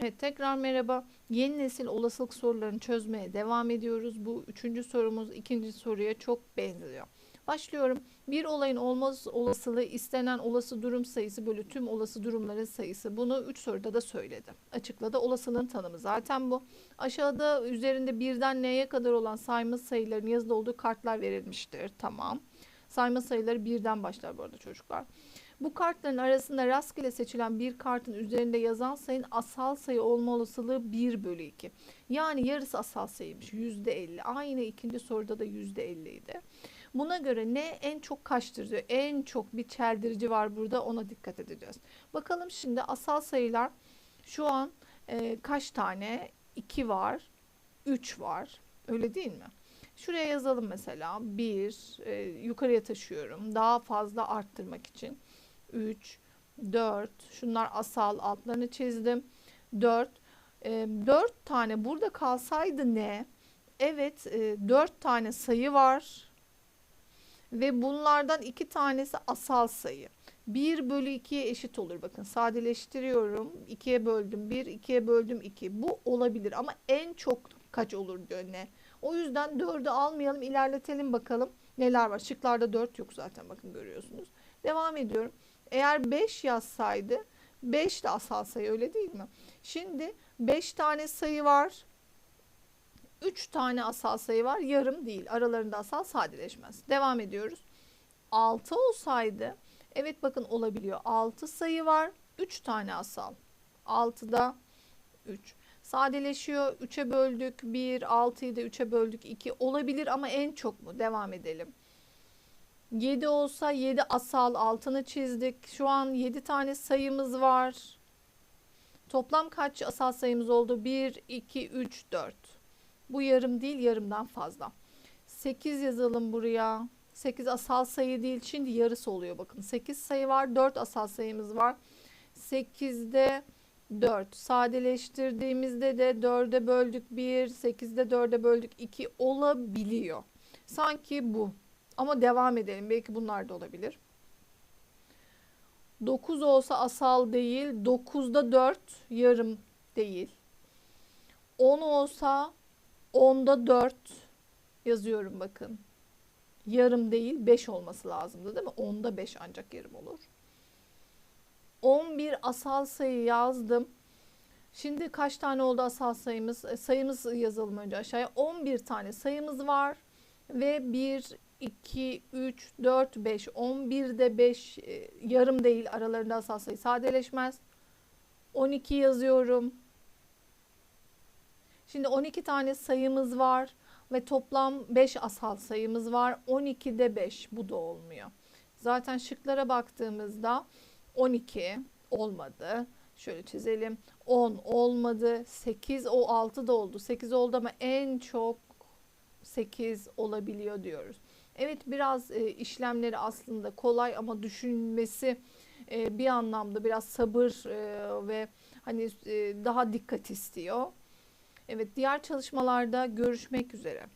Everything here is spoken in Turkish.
Evet tekrar merhaba. Yeni nesil olasılık sorularını çözmeye devam ediyoruz. Bu üçüncü sorumuz ikinci soruya çok benziyor. Başlıyorum. Bir olayın olmaz olasılığı istenen olası durum sayısı bölü tüm olası durumların sayısı. Bunu üç soruda da söyledi. Açıkladı. Olasılığın tanımı zaten bu. Aşağıda üzerinde birden neye kadar olan sayma sayıların yazılı olduğu kartlar verilmiştir. Tamam. Sayma sayıları birden başlar bu arada çocuklar. Bu kartların arasında rastgele seçilen bir kartın üzerinde yazan sayının asal sayı olma olasılığı 1 bölü 2. Yani yarısı asal sayıymış %50. Aynı ikinci soruda da %50 idi. Buna göre ne en çok kaçtır diyor. En çok bir çeldirici var burada ona dikkat edeceğiz. Bakalım şimdi asal sayılar şu an e, kaç tane? 2 var, 3 var. Öyle değil mi? Şuraya yazalım mesela 1 e, yukarıya taşıyorum daha fazla arttırmak için. 3, 4 şunlar asal altlarını çizdim. 4 e, 4 tane burada kalsaydı ne? Evet e, 4 tane sayı var ve bunlardan 2 tanesi asal sayı. 1 bölü 2'ye eşit olur. Bakın sadeleştiriyorum. 2'ye böldüm 1, 2'ye böldüm 2. Bu olabilir ama en çok kaç olur diyor ne? O yüzden 4'ü almayalım ilerletelim bakalım neler var. Şıklarda 4 yok zaten bakın görüyorsunuz. Devam ediyorum. Eğer 5 yazsaydı 5 de asal sayı öyle değil mi? Şimdi 5 tane sayı var. 3 tane asal sayı var. Yarım değil. Aralarında asal sadeleşmez. Devam ediyoruz. 6 olsaydı evet bakın olabiliyor. 6 sayı var. 3 tane asal. 6'da 3. Sadeleşiyor. 3'e böldük 1. 6'yı da 3'e böldük 2. Olabilir ama en çok mu? Devam edelim. 7 olsa 7 asal altını çizdik. Şu an 7 tane sayımız var. Toplam kaç asal sayımız oldu? 1, 2, 3, 4. Bu yarım değil yarımdan fazla. 8 yazalım buraya. 8 asal sayı değil şimdi yarısı oluyor bakın. 8 sayı var 4 asal sayımız var. 8'de 4 sadeleştirdiğimizde de 4'e böldük 1 8'de 4'e böldük 2 olabiliyor. Sanki bu ama devam edelim. Belki bunlar da olabilir. 9 olsa asal değil. 9'da 4 yarım değil. 10 olsa 10'da 4 yazıyorum bakın. Yarım değil 5 olması lazımdı değil mi? 10'da 5 ancak yarım olur. 11 asal sayı yazdım. Şimdi kaç tane oldu asal sayımız? E, sayımız yazalım önce aşağıya. 11 tane sayımız var ve 1, 2, 3, 4, 5. 11'de 5 e, yarım değil aralarında asal sayı sadeleşmez. 12 yazıyorum. Şimdi 12 tane sayımız var ve toplam 5 asal sayımız var. 12'de 5 bu da olmuyor. Zaten şıklara baktığımızda 12 olmadı. Şöyle çizelim. 10 olmadı. 8 o 6 da oldu. 8 oldu ama en çok 8 olabiliyor diyoruz. Evet biraz e, işlemleri aslında kolay ama düşünmesi e, bir anlamda biraz sabır e, ve hani e, daha dikkat istiyor. Evet diğer çalışmalarda görüşmek üzere.